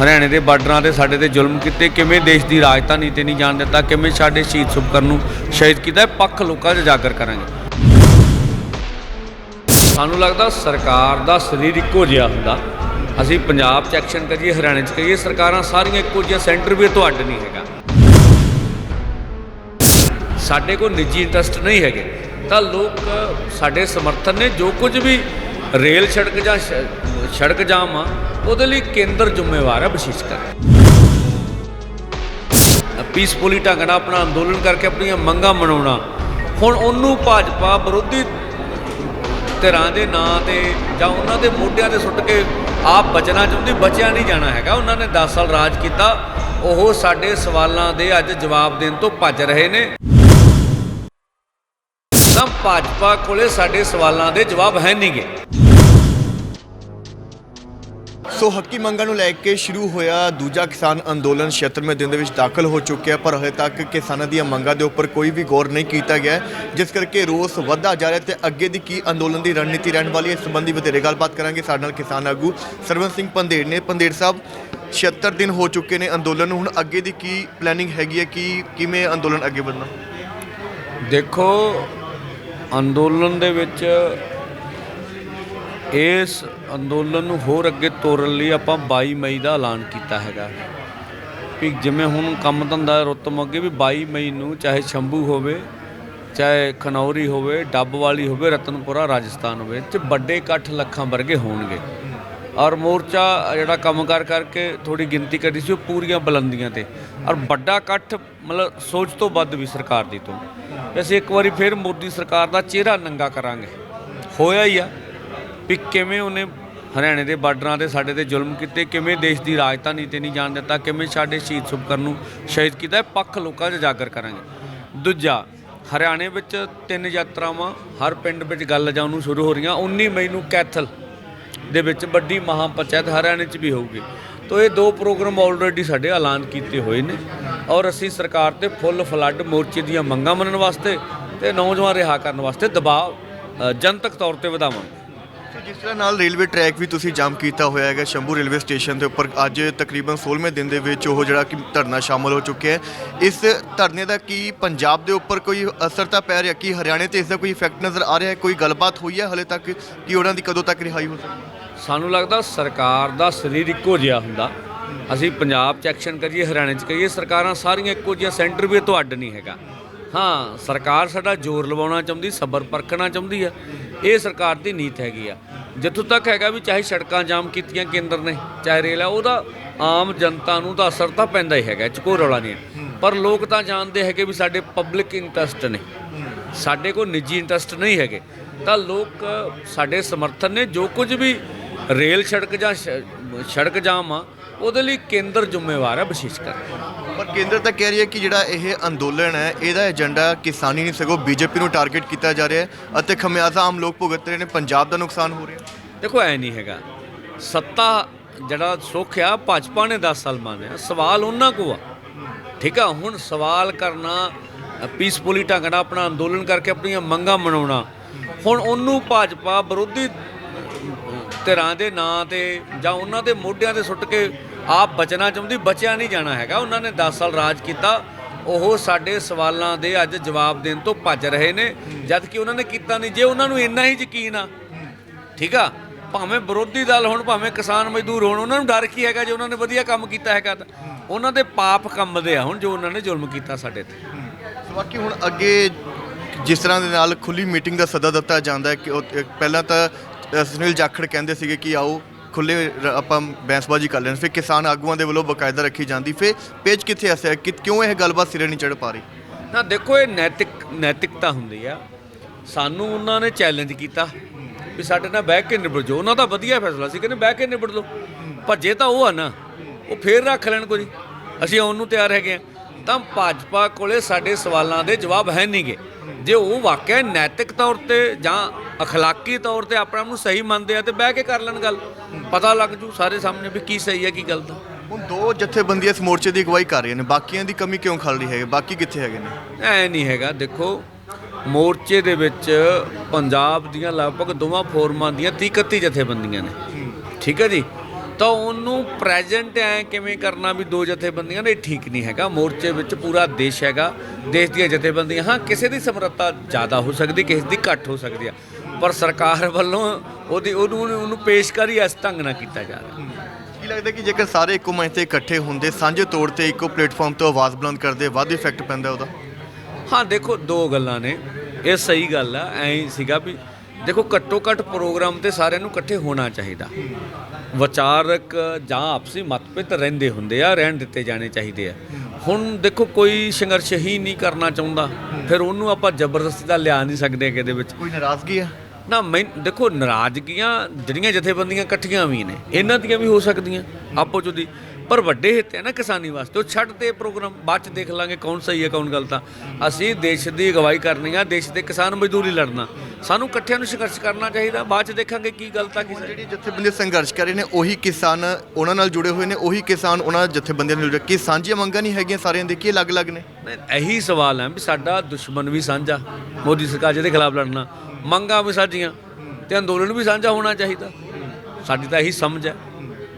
ਹਰਿਆਣੇ ਦੇ ਬਾਰਡਰਾਂ ਤੇ ਸਾਡੇ ਤੇ ਜ਼ੁਲਮ ਕੀਤੇ, ਕਿਵੇਂ ਦੇਸ਼ ਦੀ ਰਾਜਧਾਨੀ ਤੇ ਨਹੀਂ ਜਾਣ ਦਿੱਤਾ, ਕਿਵੇਂ ਸਾਡੇ ਸ਼ਹੀਦ ਸੁਪਕਰ ਨੂੰ ਸ਼ਹੀਦ ਕੀਤਾ ਪੱਖ ਲੋਕਾਂ 'ਚ ਜਾਗਰ ਕਰਾਂਗੇ। ਸਾਨੂੰ ਲੱਗਦਾ ਸਰਕਾਰ ਦਾ ਸਰੀਰ ਇੱਕੋ ਜਿਹਾ ਹੁੰਦਾ। ਅਸੀਂ ਪੰਜਾਬ 'ਚ ਐਕਸ਼ਨ ਕਰੀਏ, ਹਰਿਆਣੇ 'ਚ ਕਰੀਏ, ਸਰਕਾਰਾਂ ਸਾਰੀਆਂ ਇੱਕੋ ਜਿਹੀਆਂ ਸੈਂਟਰ ਵੀ ਤੁਹਾਡ ਨਹੀਂ ਹੈਗਾ। ਸਾਡੇ ਕੋਲ ਨਿੱਜੀ ਇੰਟਰਸਟ ਨਹੀਂ ਹੈਗੇ। ਤਾਂ ਲੋਕ ਸਾਡੇ ਸਮਰਥਨ ਨੇ, ਜੋ ਕੁਝ ਵੀ ਰੇਲ ਸੜਕ ਜਾਂ ਸੜਕ ਜਾਮ ਆ, ਉਹਦੇ ਲਈ ਕੇਂਦਰ ਜ਼ਿੰਮੇਵਾਰ ਹੈ ਵਿਸ਼ੇਸ਼ ਕਰ ਪੀਸਫੁਲੀ ਢੰਗ ਨਾਲ ਆਪਣਾ ਅੰਦੋਲਨ ਕਰਕੇ ਆਪਣੀਆਂ ਮੰਗਾਂ ਮਨਾਉਣਾ। ਹੁਣ ਉਹਨੂੰ ਭਾਜਪਾ ਵਿਰੋਧੀ ਧਿਰਾਂ ਦੇ ਨਾਂ ਤੇ ਜਾਂ ਉਹਨਾਂ ਦੇ ਮੋਢਿਆਂ ਤੇ ਸੁੱਟ ਕੇ ਆਪ ਬਚਣਾ ਚਾਹੁੰਦੀ, ਬਚਿਆ ਨਹੀਂ ਜਾਣਾ ਹੈਗਾ। ਉਹਨਾਂ ਨੇ 10 ਸਾਲ ਰਾਜ ਕੀਤਾ। ਉਹ ਸਾਡੇ ਸਵਾਲਾਂ ਦੇ ਅੱਜ ਜਵਾਬ ਦੇਣ ਤੋਂ ਭੱਜ ਰਹੇ ਨੇ। ਤਾਂ ਭਾਜਪਾ ਕੋਲੇ ਸਾਡੇ ਸਵਾਲਾਂ ਦੇ ਜਵਾਬ ਹੈ ਨਹੀਂਗੇ ਸੋ ਹੱਕੀ ਮੰਗਾਂ ਨੂੰ ਲੈ ਕੇ ਸ਼ੁਰੂ ਹੋਇਆ ਦੂਜਾ ਕਿਸਾਨ ਅੰਦੋਲਨ 76ਵੇਂ ਦਿਨ ਦੇ ਵਿੱਚ ਦਾਖਲ ਹੋ ਚੁੱਕਿਆ ਪਰ ਹਲੇ ਤੱਕ ਕਿਸਾਨਾਂ ਦੀਆਂ ਮੰਗਾਂ ਦੇ ਉੱਪਰ ਕੋਈ ਵੀ ਗੌਰ ਨਹੀਂ ਕੀਤਾ ਗਿਆ ਜਿਸ ਕਰਕੇ ਰੋਸ ਵੱਧਦਾ ਜਾ ਰਿਹਾ ਤੇ ਅੱਗੇ ਦੀ ਕੀ ਅੰਦੋਲਨ ਦੀ ਰਣਨੀਤੀ ਰਹਿਣ ਵਾਲੀ ਹੈ, ਇਸ ਸੰਬੰਧੀ ਵਧੇਰੇ ਗੱਲਬਾਤ ਕਰਾਂਗੇ ਸਾਡੇ ਨਾਲ ਕਿਸਾਨ ਆਗੂ ਸਰਵਨ ਸਿੰਘ ਪੰਦੇੜ ਨੇ। ਪੰਦੇੜ ਸਾਹਿਬ 76 ਦਿਨ ਹੋ ਚੁੱਕੇ ਨੇ ਅੰਦੋਲਨ ਨੂੰ, ਹੁਣ ਅੱਗੇ ਦੀ ਕੀ ਪਲੈਨਿੰਗ ਹੈਗੀ ਹੈ, ਕਿ ਕਿਵੇਂ ਅੰਦੋਲਨ ਅੱਗੇ ਵਧਣਾ? ਦੇਖੋ, ਅੰਦੋਲਨ ਦੇ ਵਿੱਚ ਇਸ ਅੰਦੋਲਨ ਨੂੰ ਹੋਰ ਅੱਗੇ ਤੋਰਨ ਲਈ ਆਪਾਂ 22 ਮਈ ਦਾ ਐਲਾਨ ਕੀਤਾ ਹੈਗਾ। ਵੀ ਜਿਵੇਂ ਹੁਣ ਕੰਮ ਧੰਦਾ ਰੁੱਤ ਮੁੱਕੇ ਵੀ 22 ਮਈ ਨੂੰ ਚਾਹੇ ਸ਼ੰਭੂ ਹੋਵੇ, ਚਾਹੇ ਖਨੌਰੀ ਹੋਵੇ ਡੱਬ ਵਾਲੀ ਹੋਵੇ, ਰਤਨਪੁਰਾ, ਰਾਜਸਥਾਨ ਹੋਵੇ ਚ ਵੱਡੇ ਇਕੱਠ ਲੱਖਾਂ ਵਰਗੇ ਹੋਣਗੇ। ਔਰ ਮੋਰਚਾ ਜਿਹੜਾ ਕੰਮ ਕਰ ਕਰਕੇ ਥੋੜੀ ਗਿਣਤੀ ਕਰੀ ਸੀ ਉਹ ਪੂਰੀਆਂ ਬੁਲੰਦੀਆਂ ਤੇ। ਔਰ ਵੱਡਾ ਇਕੱਠ ਮਤਲਬ ਸੋਚ ਤੋਂ ਵੱਧ ਵੀ ਸਰਕਾਰ ਦੀ ਤੋਂ। ਅਸੀਂ ਇੱਕ ਵਾਰੀ ਫਿਰ ਮੋਦੀ ਸਰਕਾਰ ਦਾ ਚਿਹਰਾ ਨੰਗਾ ਕਰਾਂਗੇ। ਹੋਇਆ ਹੀ ਆ। ਵੀ ਕਿਵੇਂ ਉਹਨੇ ਹਰਿਆਣੇ ਦੇ ਬਾਰਡਰਾਂ ਤੇ ਸਾਡੇ ਤੇ ਜ਼ੁਲਮ ਕੀਤੇ, ਕਿਵੇਂ ਦੇਸ਼ ਦੀ ਰਾਜਧਾਨੀ ਤੇ ਨਹੀਂ ਜਾਣ ਦਿੱਤਾ, ਕਿਵੇਂ ਸਾਡੇ ਸ਼ਹੀਦ ਸੁਪਕਰ ਨੂੰ ਸ਼ਹੀਦ ਕੀਤਾ, ਇਹ ਪੱਖ ਲੋਕਾਂ 'ਚ ਜਾਗਰ ਕਰਾਂਗੇ। ਦੂਜਾ, ਹਰਿਆਣੇ ਵਿੱਚ ਤਿੰਨ ਯਾਤਰਾਵਾਂ, ਹਰ ਪਿੰਡ ਵਿੱਚ ਗੱਲ ਜਾਣ ਨੂੰ ਸ਼ੁਰੂ ਹੋ ਰਹੀਆਂ 19 ਮਈ ਨੂੰ ਕੈਥਲ ਦੇ ਵਿੱਚ ਵੱਡੀ ਮਹਾ ਪੰਚਾਇਤ ਹਰਿਆਣੇ 'ਚ ਵੀ ਹੋਊਗੀ। ਤੋ ਇਹ ਦੋ ਪ੍ਰੋਗਰਾਮ ਆਲਰੇਡੀ ਸਾਡੇ ਐਲਾਨ ਕੀਤੇ ਹੋਏ ਨੇ ਔਰ ਅਸੀਂ ਸਰਕਾਰ ਤੇ ਫੁੱਲ ਫਲੱਡ ਮੋਰਚੇ ਦੀਆਂ ਮੰਗਾਂ ਮੰਨਣ ਵਾਸਤੇ ਤੇ ਨੌਜਵਾਨ ਰਿਹਾ ਕਰਨ ਵਾਸਤੇ ਦਬਾਅ ਜਨਤਕ ਤੌਰ ਤੇ ਵਧਾਵਾਂਗੇ। ਜਿਸ ਤਰ੍ਹਾਂ ਨਾਲ ਰੇਲਵੇ ਟਰੈਕ ਵੀ ਤੁਸੀਂ ਜਾਮ ਕੀਤਾ ਹੋਇਆ ਹੈਗਾ ਸ਼ੰਭੂ ਰੇਲਵੇ ਸਟੇਸ਼ਨ ਦੇ ਉੱਪਰ, ਅੱਜ ਤਕਰੀਬਨ 16ਵੇਂ ਦਿਨ ਦੇ ਵਿੱਚ ਉਹ ਜਿਹੜਾ ਕਿ ਧਰਨਾ ਸ਼ਾਮਲ ਹੋ ਚੁੱਕਿਆ ਹੈ। ਇਸ ਧਰਨੇ ਦਾ ਕੀ ਪੰਜਾਬ ਦੇ ਉੱਪਰ ਕੋਈ ਅਸਰ ਤਾਂ ਪੈ ਰਿਹਾ, ਕੀ ਹਰਿਆਣੇ ਤੇ ਇਸ ਦਾ ਕੋਈ ਇਫੈਕਟ ਨਜ਼ਰ ਆ ਰਿਹਾ ਹੈ? ਕੋਈ ਗੱਲਬਾਤ ਹੋਈ ਹੈ ਹਲੇ ਤੱਕ, ਕਿ ਉਹਨਾਂ ਦੀ ਕਦੋਂ ਤੱਕ ਰਿਹਾਈ ਹੋ ਸਕਦੀ ਸਾਨੂੰ ਲੱਗਦਾ ਸਰਕਾਰ ਦਾ ਸਰੀਰ ਇੱਕੋ ਜਿਹਾ ਹੁੰਦਾ। ਅਸੀਂ ਪੰਜਾਬ 'ਚ ਐਕਸ਼ਨ ਕਰੀਏ, ਹਰਿਆਣੇ 'ਚ ਕਰੀਏ, ਸਰਕਾਰਾਂ ਸਾਰੀਆਂ ਇੱਕੋ ਜਿਹੀਆਂ ਸੈਂਟਰ ਵੀ ਤੁਹਾਡ ਨਹੀਂ ਹੈਗਾ। ਹਾਂ, ਸਰਕਾਰ ਸਾਡਾ ਜ਼ੋਰ ਲਵਾਉਣਾ ਚਾਹੁੰਦੀ, ਸਬਰ ਪਰਖਣਾ ਚਾਹੁੰਦੀ ਆ। ਇਹ ਸਰਕਾਰ ਦੀ ਨੀਤ ਹੈਗੀ ਆ। ਜਿੱਥੋਂ ਤੱਕ ਹੈਗਾ ਵੀ ਚਾਹੇ ਸੜਕਾਂ ਜਾਮ ਕੀਤੀਆਂ ਕੇਂਦਰ ਨੇ, ਚਾਹੇ ਰੇਲ ਆ, ਉਹਦਾ ਆਮ ਜਨਤਾ ਨੂੰ ਤਾਂ ਅਸਰ ਤਾਂ ਪੈਂਦਾ ਹੀ ਹੈਗਾ ਇਹ 'ਚ ਕੋਈ ਰੌਲਾ ਨਹੀਂ ਹੈ। ਪਰ ਲੋਕ ਤਾਂ ਜਾਣਦੇ ਹੈਗੇ ਵੀ ਸਾਡੇ ਪਬਲਿਕ ਇੰਟਰਸਟ ਨੇ। ਸਾਡੇ ਕੋਲ ਨਿੱਜੀ ਇੰਟਰਸਟ ਨਹੀਂ ਹੈਗੇ। ਤਾਂ ਲੋਕ ਸਾਡੇ ਸਮਰਥਨ ਨੇ, ਜੋ ਕੁਝ ਵੀ ਰੇਲ ਸੜਕ ਜਾਂ ਸੜਕ ਜਾਮ ਆ ਉਹਦੇ ਲਈ ਕੇਂਦਰ ਜ਼ਿੰਮੇਵਾਰ ਹੈ ਵਿਸ਼ੇਸ਼ ਕਰ। ਪਰ ਕੇਂਦਰ ਤਾਂ ਕਹਿ ਰਹੀ ਹੈ ਕਿ ਜਿਹੜਾ ਇਹ ਅੰਦੋਲਨ ਹੈ ਇਹਦਾ ਏਜੰਡਾ ਕਿਸਾਨੀ ਨਹੀਂ ਸਗੋਂ ਬੀਜੇਪੀ ਨੂੰ ਟਾਰਗੇਟ ਕੀਤਾ ਜਾ ਰਿਹਾ ਹੈ ਅਤੇ ਖਮਿਆਜ਼ਾ ਆਮ ਲੋਕ ਭੁਗਤ ਰਹੇ ਨੇ ਪੰਜਾਬ ਦਾ ਨੁਕਸਾਨ ਹੋ ਰਿਹਾ ਦੇਖੋ ਐ ਨਹੀਂ ਹੈਗਾ। ਸੱਤਾ ਜਿਹੜਾ ਸੁੱਖ ਆ ਭਾਜਪਾ ਨੇ 10 ਸਾਲ ਮੰਨਿਆ। ਸਵਾਲ ਉਹਨਾਂ ਕੋ ਆ। ਠੀਕ ਆ ਹੁਣ ਸਵਾਲ ਕਰਨਾ ਪੀਸਫੁਲੀ ਢੰਗ ਨਾਲ ਆਪਣਾ ਅੰਦੋਲਨ ਕਰਕੇ ਆਪਣੀਆਂ ਮੰਗਾਂ ਮਨਾਉਣਾ। ਹੁਣ ਉਹਨੂੰ ਭਾਜਪਾ ਵਿਰੋਧੀ ਧਿਰਾਂ ਦੇ ਨਾਂ ਤੇ ਜਾਂ ਉਹਨਾਂ ਦੇ ਮੋਢਿਆਂ ਤੇ ਸੁੱਟ ਕੇ ਆਪ ਬਚਣਾ ਚਾਹੁੰਦੀ, ਬਚਿਆ ਨਹੀਂ ਜਾਣਾ ਹੈਗਾ। ਉਹਨਾਂ ਨੇ 10 ਸਾਲ ਰਾਜ ਕੀਤਾ। ਉਹ ਸਾਡੇ ਸਵਾਲਾਂ ਦੇ ਅੱਜ ਜਵਾਬ ਦੇਣ ਤੋਂ ਭੱਜ ਰਹੇ ਨੇ। ਜਦ ਕਿ ਉਹਨਾਂ ਨੇ ਕੀਤਾ ਨਹੀਂ। ਜੇ ਉਹਨਾਂ ਨੂੰ ਇੰਨਾ ਹੀ ਯਕੀਨ ਆ, ਠੀਕ ਆ? ਭਾਵੇਂ ਵਿਰੋਧੀ ਦਲ ਹੋਣ, ਭਾਵੇਂ ਕਿਸਾਨ ਮਜ਼ਦੂਰ ਹੋਣ, ਉਹਨਾਂ ਨੂੰ ਡਰ ਕੀ ਹੈਗਾ ਜੇ ਉਹਨਾਂ ਨੇ ਵਧੀਆ ਕੰਮ ਕੀਤਾ ਹੈਗਾ ਤਾਂ? ਉਹਨਾਂ ਦੇ ਪਾਪ ਕੰਮ ਦੇ ਆ ਹੁਣ ਜੋ ਉਹਨਾਂ ਨੇ ਜ਼ੁਲਮ ਕੀਤਾ ਸਾਡੇ ਤੇ। ਸੋ ਬਾਕੀ ਹੁਣ ਅੱਗੇ ਜਿਸ ਤਰ੍ਹਾਂ ਦੇ ਨਾਲ ਖੁੱਲੀ ਮੀਟਿੰਗ ਦਾ ਸੱਦਾ ਦਿੱਤਾ ਜਾਂਦਾ ਹੈ ਕਿ ਪਹਿਲਾਂ ਤਾਂ ਸੁਨੀਲ ਜਾਖੜ ਕਹਿੰਦੇ ਸੀਗੇ ਕਿ ਆਓ ਖੁੱਲੇ ਆਪਾਂ ਬੈਂਸਬਾਜੀ ਕਰ ਲੈਣ। ਫਿਰ ਕਿਸਾਨ ਆਗੂਆਂ ਦੇ ਵੱਲੋਂ ਬਕਾਇਦਾ ਰੱਖੀ ਜਾਂਦੀ। ਫਿਰ ਪੇਜ ਕਿੱਥੇ ਅਸਿਆ ਕਿ ਕਿਉਂ ਇਹ ਗੱਲਬਾਤ ਸਿਰੇ ਨਹੀਂ ਚੜ ਪਾ ਰਹੀ? ਨਾ ਦੇਖੋ, ਇਹ ਨੈਤਿਕ, ਨੈਤਿਕਤਾ ਹੁੰਦੀ ਆ। ਸਾਨੂੰ ਉਹਨਾਂ ਨੇ ਚੈਲੰਜ ਕੀਤਾ ਵੀ ਸਾਡੇ ਨਾਲ ਬਹਿ ਕੇ ਨਿਬੜ ਜਾਓ। ਉਹਨਾਂ ਦਾ ਵਧੀਆ ਫੈਸਲਾ ਸੀ, ਕਹਿੰਦੇ ਬਹਿ ਕੇ ਨਿਬੜ ਲਓ। ਪਰ ਜੇ ਤਾਂ ਉਹ ਆ ਨਾ, ਉਹ ਫੇਰ ਰੱਖ ਲੈਣ ਕੋਈ। ਅਸੀਂ ਆਉਣ ਨੂੰ ਤਿਆਰ ਹੈਗੇ ਆ। ਤਾਂ ਭਾਜਪਾ ਕੋਲੇ ਸਾਡੇ ਸਵਾਲਾਂ ਦੇ ਜਵਾਬ ਹੈ ਨਹੀਂਗੇ ਜੇ ਉਹ ਵਾਕਿਆ ਨੈਤਿਕ ਤੌਰ ਤੇ ਜਾਂ ਅਖਲਾਕੀ ਤੌਰ ਤੇ ਆਪਣੇ ਆਪ ਨੂੰ ਸਹੀ ਮੰਨਦੇ ਆ ਤੇ ਬਹਿ ਕੇ ਕਰ ਲੈਣ ਗੱਲ ਪਤਾ ਲੱਗ ਜੂ ਸਾਰੇ ਸਾਹਮਣੇ ਵੀ ਕੀ ਸਹੀ ਹੈ ਕੀ ਗਲਤ ਹੈ। ਹੁਣ ਦੋ ਜਥੇਬੰਦੀਆਂ ਇਸ ਮੋਰਚੇ ਦੀ ਅਗਵਾਈ ਕਰ ਰਹੀਆਂ ਨੇ ਬਾਕੀਆਂ ਦੀ ਕਮੀ ਕਿਉਂ ਖਲ ਰਹੀ ਹੈ ਬਾਕੀ ਕਿੱਥੇ ਹੈਗੇ ਨੇ? ਐ ਨਹੀਂ ਹੈਗਾ ਦੇਖੋ ਮੋਰਚੇ ਦੇ ਵਿੱਚ ਪੰਜਾਬ ਦੀਆਂ ਲਗਭਗ ਦੋਵਾਂ ਫੋਰਮਾਂ ਦੀਆਂ 30 31 ਜਥੇਬੰਦੀਆਂ ਨੇ। ਠੀਕ ਹੈ ਜੀ? ਤਾਂ ਉਹਨੂੰ ਪ੍ਰੈਜ਼ੈਂਟ ਐ ਕਿਵੇਂ ਕਰਨਾ ਵੀ ਦੋ ਜਥੇਬੰਦੀਆਂ ਨੇ? ਠੀਕ ਨਹੀਂ ਹੈਗਾ। ਮੋਰਚੇ ਵਿੱਚ ਪੂਰਾ ਦੇਸ਼ ਹੈਗਾ। ਦੇਸ਼ ਦੀਆਂ ਜਥੇਬੰਦੀਆਂ ਹਾਂ ਕਿਸੇ ਦੀ ਸਮਰੱਥਾ ਜ਼ਿਆਦਾ ਹੋ ਸਕਦੀ ਕਿਸੇ ਦੀ ਘੱਟ ਹੋ ਸਕਦੀ ਆ। ਪਰ ਸਰਕਾਰ ਵੱਲੋਂ ਉਹਦੀ ਉਹਨੂੰ ਉਹਨੂੰ ਪੇਸ਼ਕਾਰੀ ਇਸ ਢੰਗ ਨਾਲ ਕੀਤਾ ਜਾ ਰਿਹਾ। ਕੀ ਲੱਗਦਾ ਕਿ ਜੇਕਰ ਸਾਰੇ ਇੱਕੋ ਮੰਚ ਤੇ ਇਕੱਠੇ ਹੁੰਦੇ ਸਾਂਝੇ ਤੌਰ ਤੇ ਇੱਕੋ ਪਲੇਟਫਾਰਮ ਤੋਂ ਆਵਾਜ਼ ਬੁਲੰਦ ਕਰਦੇ ਵੱਧ ਇਫੈਕਟ ਪੈਂਦਾ ਉਹਦਾ? ਹਾਂ ਦੇਖੋ ਦੋ ਗੱਲਾਂ ਨੇ। ਇਹ ਸਹੀ ਗੱਲ ਆ ਐਂ ਸੀਗਾ ਵੀ ਦੇਖੋ ਘੱਟੋ ਘੱਟ ਪ੍ਰੋਗਰਾਮ ਤੇ ਸਾਰਿਆਂ ਨੂੰ ਇਕੱਠੇ ਹੋਣਾ ਚਾਹੀਦਾ। ਵਿਚਾਰਕ ਜਾਂ ਆਪਸੀ ਮਤਭੇਦ ਰਹਿੰਦੇ ਹੁੰਦੇ ਆ ਰਹਿਣ ਦਿੱਤੇ ਜਾਣੇ ਚਾਹੀਦੇ ਆ। ਹੁਣ ਦੇਖੋ ਕੋਈ ਸੰਘਰਸ਼ ਹੀ ਨਹੀਂ ਕਰਨਾ ਚਾਹੁੰਦਾ। ਫਿਰ ਉਹਨੂੰ ਆਪਾਂ ਜ਼ਬਰਦਸਤੀ ਦਾ ਲਿਆ ਨਹੀਂ ਸਕਦੇ ਕਿਤੇ ਵਿੱਚ। ਕੋਈ ਨਾਰਾਜ਼ਗੀ ਹੈ ਨਾ ਮੈਂ ਦੇਖੋ ਨਾਰਾਜ਼ਗੀਆਂ ਜਿਹੜੀਆਂ ਜਥੇਬੰਦੀਆਂ ਇਕੱਠੀਆਂ ਵੀ ਨੇ ਇਹਨਾਂ ਦੀਆਂ ਵੀ ਹੋ ਸਕਦੀਆਂ ਆਪੋ ਦੀ। ਪਰ ਵੱਡੇ ਹਿੱਤ ਹੈ ਨਾ ਕਿਸਾਨੀ ਵਾਸਤੇ ਉਹ ਛੱਡ ਦੇ ਪ੍ਰੋਗਰਾਮ ਬਾਅਦ ਚ ਦੇਖ ਲਾਂਗੇ ਕੌਣ ਸਹੀ ਹੈ ਕੌਣ ਗਲਤ ਆ। ਅਸੀਂ ਦੇਸ਼ ਦੀ ਅਗਵਾਈ ਕਰਨੀ ਆ ਦੇਸ਼ ਦੇ ਕਿਸਾਨ ਮਜ਼ਦੂਰੀ ਲੜਨਾ। ਸਾਨੂੰ ਇਕੱਠਿਆਂ ਨੂੰ ਸੰਘਰਸ਼ ਕਰਨਾ ਚਾਹੀਦਾ ਬਾਅਦ ਚ ਦੇਖਾਂਗੇ ਕੀ ਗਲਤ ਆ ਕੀ ਸਹੀ। ਜਿਹੜੀ ਜਥੇਬੰਦੀਆਂ ਸੰਘਰਸ਼ ਕਰ ਰਹੇ ਨੇ ਉਹੀ ਕਿਸਾਨ ਉਹਨਾਂ ਨਾਲ ਜੁੜੇ ਹੋਏ ਨੇ ਉਹੀ ਕਿਸਾਨ ਉਹਨਾਂ ਜਥੇਬੰਦੀਆਂ ਨਾਲ ਜੁੜੇ ਕੀ ਸਾਂਝੀਆਂ ਮੰਗਾਂ ਨਹੀਂ ਹੈਗੀਆਂ ਸਾਰਿਆਂ ਦੀ ਕੀ ਅਲੱਗ-ਅਲੱਗ ਨੇ? ਨਹੀਂ, ਇਹੀ ਸਵਾਲ ਹੈ ਵੀ ਸਾਡਾ ਦੁਸ਼ਮਣ ਵੀ ਸਾਂਝਾ ਮੋਦੀ ਸਰਕਾਰ ਜਿਹਦੇ ਖਿਲਾਫ ਲੜਨਾ ਮੰਗਾਂ ਵੀ ਸਾਂਝੀਆਂ ਤੇ ਅੰਦੋਲਨ ਵੀ ਸਾਂਝਾ ਹੋਣਾ ਚਾਹੀਦਾ। ਸਾਡੀ ਤਾਂ ਇਹੀ ਸਮਝ ਹੈ।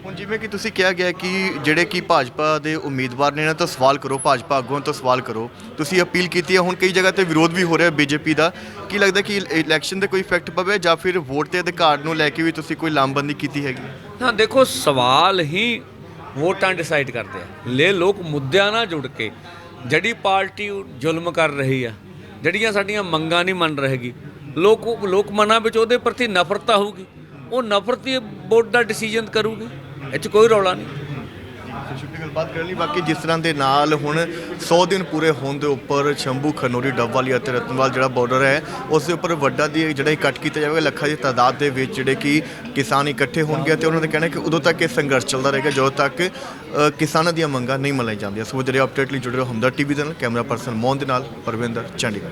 ਹੁਣ ਜਿਵੇਂ ਕਿ ਤੁਸੀਂ ਕਿਹਾ ਗਿਆ ਕਿ ਜਿਹੜੇ ਕਿ ਭਾਜਪਾ ਦੇ ਉਮੀਦਵਾਰ ਨੇ ਇਹਨਾਂ ਤੋਂ ਸਵਾਲ ਕਰੋ, ਭਾਜਪਾ ਆਗੂਆਂ ਤੋਂ ਸਵਾਲ ਕਰੋ, ਤੁਸੀਂ ਅਪੀਲ ਕੀਤੀ ਹੈ, ਹੁਣ ਕਈ ਜਗ੍ਹਾ ਤੇ ਵਿਰੋਧ ਵੀ ਹੋ ਰਿਹਾ ਬੀਜੇਪੀ ਦਾ। ਕੀ ਲੱਗਦਾ ਕਿ ਇਲੈਕਸ਼ਨ ਦੇ ਕੋਈ ਇਫੈਕਟ ਪਵੇ ਜਾਂ ਫਿਰ ਵੋਟ ਦੇ ਅਧਿਕਾਰ ਨੂੰ ਲੈ ਕੇ ਵੀ ਤੁਸੀਂ ਕੋਈ ਲਾਮਬੰਦੀ ਕੀਤੀ ਹੈਗੀ? ਹਾਂ, ਦੇਖੋ, ਸਵਾਲ ਹੀ ਵੋਟਾਂ ਡਿਸਾਈਡ ਕਰਦੇ ਆ। ਲੈ ਲੋਕ ਮੁੱਦਿਆਂ ਨਾਲ ਜੁੜ ਕੇ, ਜਿਹੜੀ ਪਾਰਟੀ ਜ਼ੁਲਮ ਕਰ ਰਹੀ ਆ, ਜਿਹੜੀਆਂ ਸਾਡੀਆਂ ਮੰਗਾਂ ਨਹੀਂ ਮੰਨ ਰਹੇਗੀ, ਲੋਕ ਲੋਕ ਮਨਾਂ ਵਿੱਚ ਉਹਦੇ ਪ੍ਰਤੀ ਨਫ਼ਰਤ ਆਊਗੀ। ਉਹ ਨਫ਼ਰਤ ਹੀ ਵੋਟ ਦਾ ਡਿਸੀਜਨ ਕਰੂਗੀ। ਇਹ 'ਚ ਕੋਈ ਰੌਲਾ ਨਹੀਂ। ਛੁੱਟੀ ਗੱਲਬਾਤ ਕਰਨ ਲਈ। ਬਾਕੀ ਜਿਸ ਤਰ੍ਹਾਂ ਦੇ ਨਾਲ ਹੁਣ 100 ਦਿਨ ਪੂਰੇ ਹੋਣ ਦੇ ਉੱਪਰ ਸ਼ੰਭੂ, ਖਨੋਰੀ, ਡੱਬਵਾਲੀ ਅਤੇ ਰਤਨਵਾਲ ਜਿਹੜਾ ਬਾਰਡਰ ਹੈ, ਉਸ ਦੇ ਉੱਪਰ ਵੱਡਾ ਦੀ ਜਿਹੜਾ ਇਕੱਠ ਕੀਤਾ ਜਾਵੇਗਾ, ਲੱਖਾਂ ਦੀ ਤਾਦਾਦ ਦੇ ਵਿੱਚ ਜਿਹੜੇ ਕਿ ਕਿਸਾਨ ਇਕੱਠੇ ਹੋਣਗੇ ਤੇ ਉਹਨਾਂ ਦਾ ਕਹਿਣਾ ਕਿ ਉਦੋਂ ਤੱਕ ਇਹ ਸੰਘਰਸ਼ ਚੱਲਦਾ ਰਹੇਗਾ, ਜਦੋਂ ਤੱਕ ਕਿਸਾਨਾਂ ਦੀਆਂ ਮੰਗਾਂ ਨਹੀਂ ਮੰਨੀਆਂ ਜਾਂਦੀਆਂ। ਸੋ ਜਿਹੜੇ ਅਪਡੇਟ ਲਈ ਜੁੜੇ ਰਹੋ ਹਮਦਰ ਟੀਵੀ ਦੇ ਨਾਲ, ਕੈਮਰਾ ਪਰਸਨ ਮੋਹਨ ਦੇ ਨਾਲ, ਪਰਵਿੰਦਰ ਚੰਡੀਗੜ੍ਹ।